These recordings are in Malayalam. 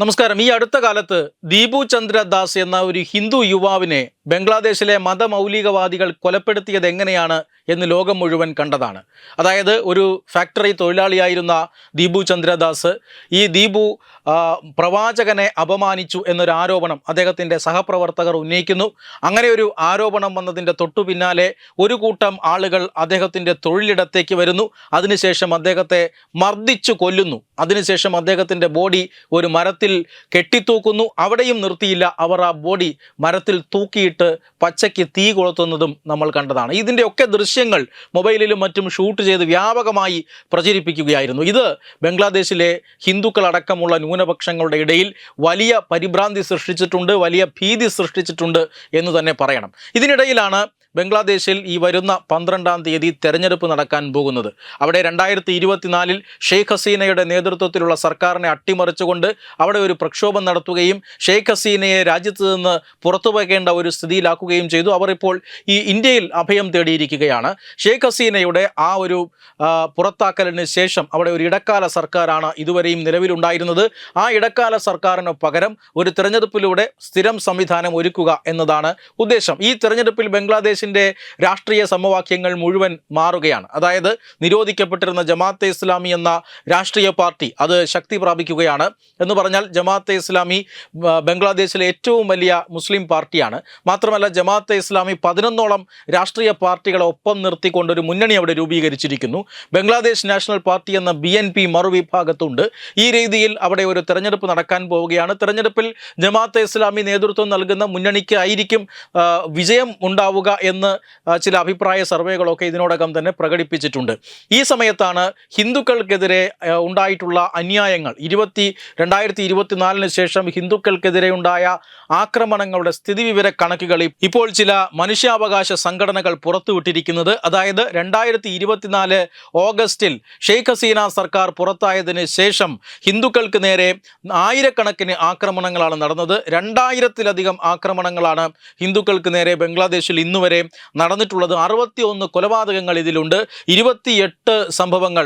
നമസ്കാരം. ഈ അടുത്ത കാലത്ത് ദീപു ചന്ദ്ര ദാസ് എന്ന ഒരു ഹിന്ദു യുവാവിനെ ബംഗ്ലാദേശിലെ മതമൗലികവാദികൾ കൊലപ്പെടുത്തിയത് എങ്ങനെയാണ് എന്ന് ലോകം മുഴുവൻ കണ്ടതാണ്. അതായത് ഒരു ഫാക്ടറി തൊഴിലാളിയായിരുന്ന ദീപു ചന്ദ്രദാസ് ഈ ദീപു പ്രവാചകനെ അപമാനിച്ചു എന്നൊരു ആരോപണം അദ്ദേഹത്തിന്റെ സഹപ്രവർത്തകർ ഉന്നയിക്കുന്നു. അങ്ങനെ ഒരു ആരോപണം വന്നതിന്റെ തൊട്ടു പിന്നാലെ ഒരു കൂട്ടം ആളുകൾ അദ്ദേഹത്തിന്റെ തൊഴിലിടത്തേക്ക് വരുന്നു. അതിനുശേഷം അദ്ദേഹത്തെ മർദ്ദിച്ചു കൊല്ലുന്നു. അതിനുശേഷം അദ്ദേഹത്തിന്റെ ബോഡി ഒരു മരത്തിൽ കെട്ടിത്തൂക്കുന്നു. അവിടെയും നിർത്തിയില്ല. അവർ ആ ബോഡി മരത്തിൽ തൂക്കിയിട്ട് പച്ചയ്ക്ക് തീ കൊളുത്തുന്നതും നമ്മൾ കണ്ടതാണ്. ഇതിന്റെയൊക്കെ ദൃശ്യങ്ങൾ മൊബൈലിലും മറ്റും ഷൂട്ട് ചെയ്ത് വ്യാപകമായി പ്രചരിപ്പിക്കുകയായിരുന്നു. ഇത് ബംഗ്ലാദേശിലെ ഹിന്ദുക്കളടക്കമുള്ള ന്യൂനപക്ഷങ്ങളുടെ ഇടയിൽ വലിയ പരിഭ്രാന്തി സൃഷ്ടിച്ചിട്ടുണ്ട് വലിയ ഭീതി സൃഷ്ടിച്ചിട്ടുണ്ട് എന്ന് തന്നെ പറയണം. ഇതിനിടയിലാണ് ബംഗ്ലാദേശിൽ ഈ വരുന്ന പന്ത്രണ്ടാം തീയതി തെരഞ്ഞെടുപ്പ് നടക്കാൻ പോകുന്നത്. അവിടെ രണ്ടായിരത്തി ഇരുപത്തിനാലിൽ ഷെയ്ഖ് ഹസീനയുടെ നേതൃത്വത്തിലുള്ള സർക്കാരിനെ അട്ടിമറിച്ചുകൊണ്ട് അവിടെ ഒരു പ്രക്ഷോഭം നടത്തുകയും ഷെയ്ഖ് ഹസീനയെ രാജ്യത്ത് നിന്ന് പുറത്തുവയ്ക്കേണ്ട ഒരു സ്ഥിതിയിലാക്കുകയും ചെയ്തു. അവർ ഇപ്പോൾ ഈ ഇന്ത്യയിൽ അഭയം തേടിയിരിക്കുകയാണ്. ഷെയ്ഖ് ഹസീനയുടെ ആ ഒരു പുറത്താക്കലിന് ശേഷം അവിടെ ഒരു ഇടക്കാല സർക്കാരാണ് ഇതുവരെയും നിലവിലുണ്ടായിരുന്നത്. ആ ഇടക്കാല സർക്കാരിന് പകരം ഒരു തിരഞ്ഞെടുപ്പിലൂടെ സ്ഥിരം സംവിധാനം ഒരുക്കുക എന്നതാണ് ഉദ്ദേശം. ഈ തിരഞ്ഞെടുപ്പിൽ തെരഞ്ഞെടുപ്പിൽ ബംഗ്ലാദേശിന്റെ രാഷ്ട്രീയ സമവാക്യങ്ങൾ മുഴുവൻ മാറുകയാണ്. അതായത് നിരോധിക്കപ്പെട്ടിരുന്ന ജമാഅത്തെ ഇസ്ലാമി എന്ന രാഷ്ട്രീയ പാർട്ടി അത് ശക്തി പ്രാപിക്കുകയാണ് എന്ന് പറഞ്ഞാൽ ജമാഅത്തെ ഇസ്ലാമി ബംഗ്ലാദേശിലെ ഏറ്റവും വലിയ മുസ്ലിം പാർട്ടിയാണ്. മാത്രമല്ല ജമാഅത്തെ ഇസ്ലാമി പതിനൊന്നോളം രാഷ്ട്രീയ പാർട്ടികളെ ഒപ്പം നിർത്തിക്കൊണ്ടൊരു മുന്നണി അവിടെ രൂപീകരിച്ചിരിക്കുന്നു. ബംഗ്ലാദേശ് നാഷണൽ പാർട്ടി എന്ന ബി എൻ പി മറുവിഭാഗത്തുണ്ട്. ഈ രീതിയിൽ അവിടെ ഒരു തെരഞ്ഞെടുപ്പ് നടക്കാൻ പോവുകയാണ്. തെരഞ്ഞെടുപ്പിൽ ജമാഅത്തെ ഇസ്ലാമി നേതൃത്വം നൽകുന്ന മുന്നണിക്ക് ആയിരിക്കും വിജയം ഉണ്ടാവുക എന്ന് ആ, ചില അഭിപ്രായ സർവേകളൊക്കെ ഇതിനോടകം തന്നെ പ്രകടിപ്പിച്ചിട്ടുണ്ട്. ഈ സമയത്താണ് ഹിന്ദുക്കൾക്കെതിരെ ഉണ്ടായിട്ടുള്ള അന്യായങ്ങൾ ഇരുപത്തി രണ്ടായിരത്തി ഇരുപത്തിനാലിന് ശേഷം ഹിന്ദുക്കൾക്കെതിരെ ഉണ്ടായ ആക്രമണങ്ങളുടെ സ്ഥിതിവിവര കണക്കുകൾ ഇപ്പോൾ ചില മനുഷ്യാവകാശ സംഘടനകൾ പുറത്തുവിട്ടിരിക്കുന്നത് അതായത് രണ്ടായിരത്തി ഇരുപത്തിനാല് ഓഗസ്റ്റിൽ ഷെയ്ഖ് ഹസീന സർക്കാർ പുറത്തായതിന് ശേഷം ഹിന്ദുക്കൾക്ക് നേരെ ആയിരക്കണക്കിന് ആക്രമണങ്ങളാണ് നടന്നത്. രണ്ടായിരത്തിലധികം ആക്രമണങ്ങളാണ് ഹിന്ദുക്കൾക്ക് നേരെ ബംഗ്ലാദേശിൽ ഇന്നുവരെ നടന്നിട്ടുള്ളത് അറുപത്തി ഒന്ന് കൊലപാതകങ്ങൾ ഇതിലുണ്ട്. ഇരുപത്തിയെട്ട് സംഭവങ്ങൾ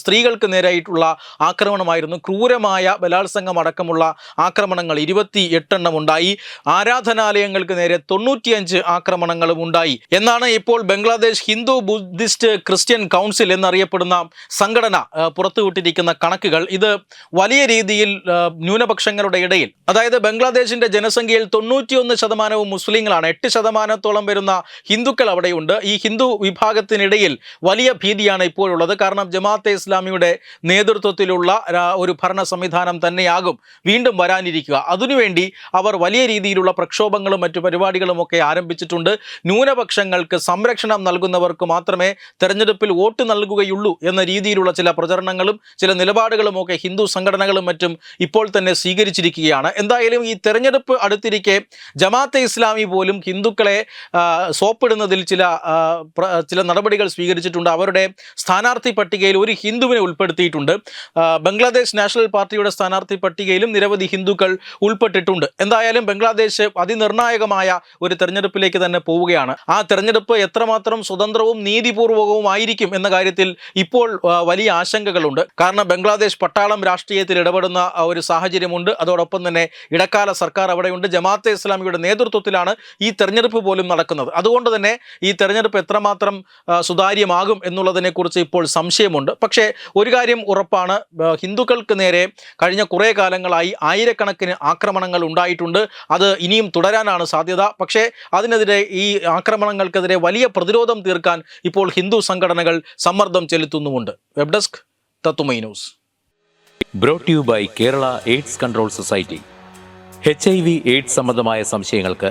സ്ത്രീകൾക്ക് നേരായിട്ടുള്ള ആക്രമണമായിരുന്നു. ക്രൂരമായ ബലാത്സംഗം അടക്കമുള്ള ആക്രമണങ്ങൾ ഇരുപത്തി എട്ടെണ്ണം ഉണ്ടായി. ആരാധനാലയങ്ങൾക്ക് നേരെ തൊണ്ണൂറ്റിയഞ്ച് ആക്രമണങ്ങളും ഉണ്ടായി. എന്നാണ് ഇപ്പോൾ Bangladesh Hindu Buddhist Christian council എന്നറിയപ്പെടുന്ന സംഘടന പുറത്തുവിട്ടിരിക്കുന്ന കണക്കുകൾ. ഇത് വലിയ രീതിയിൽ ന്യൂനപക്ഷങ്ങളുടെ ഇടയിൽ. അതായത് ബംഗ്ലാദേശിന്റെ ജനസംഖ്യയിൽ തൊണ്ണൂറ്റിയൊന്ന് ശതമാനവും മുസ്ലിങ്ങളാണ്. എട്ട് ശതമാനത്തോളം വരുന്ന ഹിന്ദുക്കൾ അവിടെയുണ്ട്. ഈ ഹിന്ദു വിഭാഗത്തിനിടയിൽ വലിയ ഭീതിയാണ് ഇപ്പോഴുള്ളത്. കാരണം ജമാഅത്തെ ഇസ്ലാമിയുടെ നേതൃത്വത്തിലുള്ള ഒരു ഭരണ സംവിധാനം തന്നെയാകും വീണ്ടും വരാനിരിക്കുക. അതിനുവേണ്ടി അവർ വലിയ രീതിയിലുള്ള പ്രക്ഷോഭങ്ങളും മറ്റു പരിപാടികളും ഒക്കെ ആരംഭിച്ചിട്ടുണ്ട്. ന്യൂനപക്ഷങ്ങൾക്ക് സംരക്ഷണം നൽകുന്നവർക്ക് മാത്രമേ തെരഞ്ഞെടുപ്പിൽ വോട്ട് നൽകുകയുള്ളൂ എന്ന രീതിയിലുള്ള ചില പ്രചരണങ്ങളും ചില നിലപാടുകളും ഒക്കെ ഹിന്ദു സംഘടനകളും മറ്റും ഇപ്പോൾ തന്നെ സ്വീകരിച്ചിരിക്കുകയാണ്. എന്തായാലും ഈ തെരഞ്ഞെടുപ്പ് അടുത്തിരിക്കെ ജമാഅത്തെ ഇസ്ലാമി പോലും ഹിന്ദുക്കളെ സോപ്പിടുന്നതിൽ ചില ചില നടപടികൾ സ്വീകരിച്ചിട്ടുണ്ട്. അവരുടെ സ്ഥാനാർത്ഥി പട്ടികയിൽ ഒരു ഹിന്ദുവിനെ ഉൾപ്പെടുത്തിയിട്ടുണ്ട്. ബംഗ്ലാദേശ് നാഷണൽ പാർട്ടിയുടെ സ്ഥാനാർത്ഥി പട്ടികയിലും നിരവധി ഹിന്ദുക്കൾ ഉൾപ്പെട്ടിട്ടുണ്ട്. എന്തായാലും ബംഗ്ലാദേശ് അതിനിർണായകമായ ഒരു തെരഞ്ഞെടുപ്പിലേക്ക് തന്നെ പോവുകയാണ്. ആ തെരഞ്ഞെടുപ്പ് എത്രമാത്രം സ്വതന്ത്രവും നീതിപൂർവകവും ആയിരിക്കും എന്ന കാര്യത്തിൽ ഇപ്പോൾ വലിയ ആശങ്കകളുണ്ട്. കാരണം ബംഗ്ലാദേശ് പട്ടാളം രാഷ്ട്രീയത്തിൽ ഇടപെടുന്ന ഒരു സാഹചര്യമുണ്ട്. അതോടൊപ്പം തന്നെ ഇടക്കാല സർക്കാർ അവിടെയുണ്ട്. ജമാഅത്തെ ഇസ്ലാമിയുടെ നേതൃത്വത്തിലാണ് ഈ തെരഞ്ഞെടുപ്പ് പോലും നടക്കുന്നത്. അതുകൊണ്ട് തന്നെ ഈ തെരഞ്ഞെടുപ്പ് എത്രമാത്രം സുതാര്യമാകും എന്നുള്ളതിനെക്കുറിച്ച് ഇപ്പോൾ സംശയമുണ്ട്. പക്ഷേ ഒരു കാര്യം ഉറപ്പാണ്. ഹിന്ദുക്കൾക്ക് നേരെ കഴിഞ്ഞ കുറേ കാലങ്ങളായി ആയിരക്കണക്കിന് ആക്രമണങ്ങൾ ഉണ്ടായിട്ടുണ്ട്. അത് ഇനിയും തുടരാനാണ് സാധ്യത. പക്ഷേ അതിനെതിരെ ഈ ആക്രമണങ്ങൾക്കെതിരെ വലിയ പ്രതിരോധം തീർക്കാൻ ഇപ്പോൾ ഹിന്ദു സംഘടനകൾ സമ്മർദ്ദം ചെലുത്തുന്നുമുണ്ട്. വെബ് ഡെസ്ക് തത്തുമൈ news. Brought you by Kerala AIDS control society H I V AIDS സംബന്ധമായ സംശയങ്ങൾക്ക്